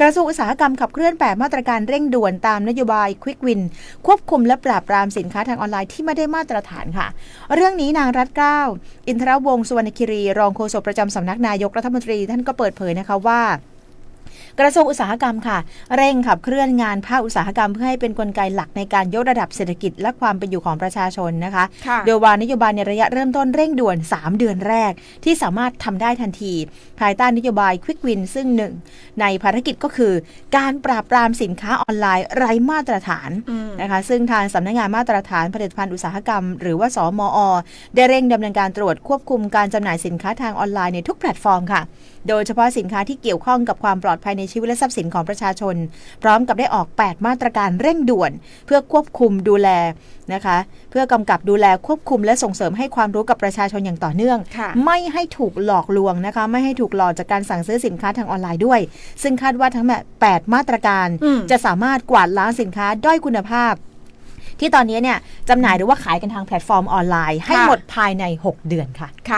กระทรวงอุตสาหกรรมขับเคลื่อน 8 มาตรการเร่งด่วนตามนโยบายควิกวิน ควบคุมและปราบปรามสินค้าทางออนไลน์ที่ไม่ได้มาตรฐานค่ะ เรื่องนี้นางรัฐเกล้า อินทรวงศ์สุวรรณคิรี รองโฆษกประจำสำนักนายกรัฐมนตรี ท่านก็เปิดเผยนะคะว่า กระทรวงอุตสาหกรรมค่ะ เร่งขับเคลื่อนงานภาคอุตสาหกรรมเพื่อให้เป็นนกลไกหลักในการยกระดับเศรษฐกิจและความเป็นอยู่ของประชาชนนะคะค่ะโดยวางนโยบายในระยะเริ่มต้นเร่งด่วน 3 เดือนแรก ที่สามารถทำได้ทันที ภายใต้นโยบาย Quick Win ซึ่งหนึ่งในภารกิจก็คือ การปราบปรามสินค้าออนไลน์ไร้มาตรฐานอืมนะคะ ซึ่งทางสำนักงานมาตรฐานผลิตภัณฑ์อุตสาหกรรม หรือว่าสมอ ได้เร่งดำเนินการตรวจควบคุมการจำหน่ายสินค้าทางออนไลน์ในทุกแพลตฟอร์มค่ะ โดยเฉพาะสินค้าที่เกี่ยวข้องกับความปลอดภัยในชีวิตและทรัพย์สินของประชาชน พร้อมกับได้ออก 8 มาตรการเร่งด่วน เพื่อควบคุมดูแลนะคะ เพื่อกำกับดูแลควบคุมและส่งเสริมให้ความรู้กับประชาชนอย่างต่อเนื่องค่ะไม่ให้ถูกหลอกลวงนะคะ ไม่ให้ถูกหลอกจากการสั่งซื้อสินค้าทางออนไลน์ด้วย ซึ่งคาดว่าทั้งแบบ8มาตรการอืมจะสามารถกวาดล้างสินค้าด้อยคุณภาพที่ตอนนี้เนี่ยจำหน่ายหรือว่าขายกันทางแพลตฟอร์มออนไลน์ให้ค่ะหมดภายใน 6 เดือนค่ะค่ะ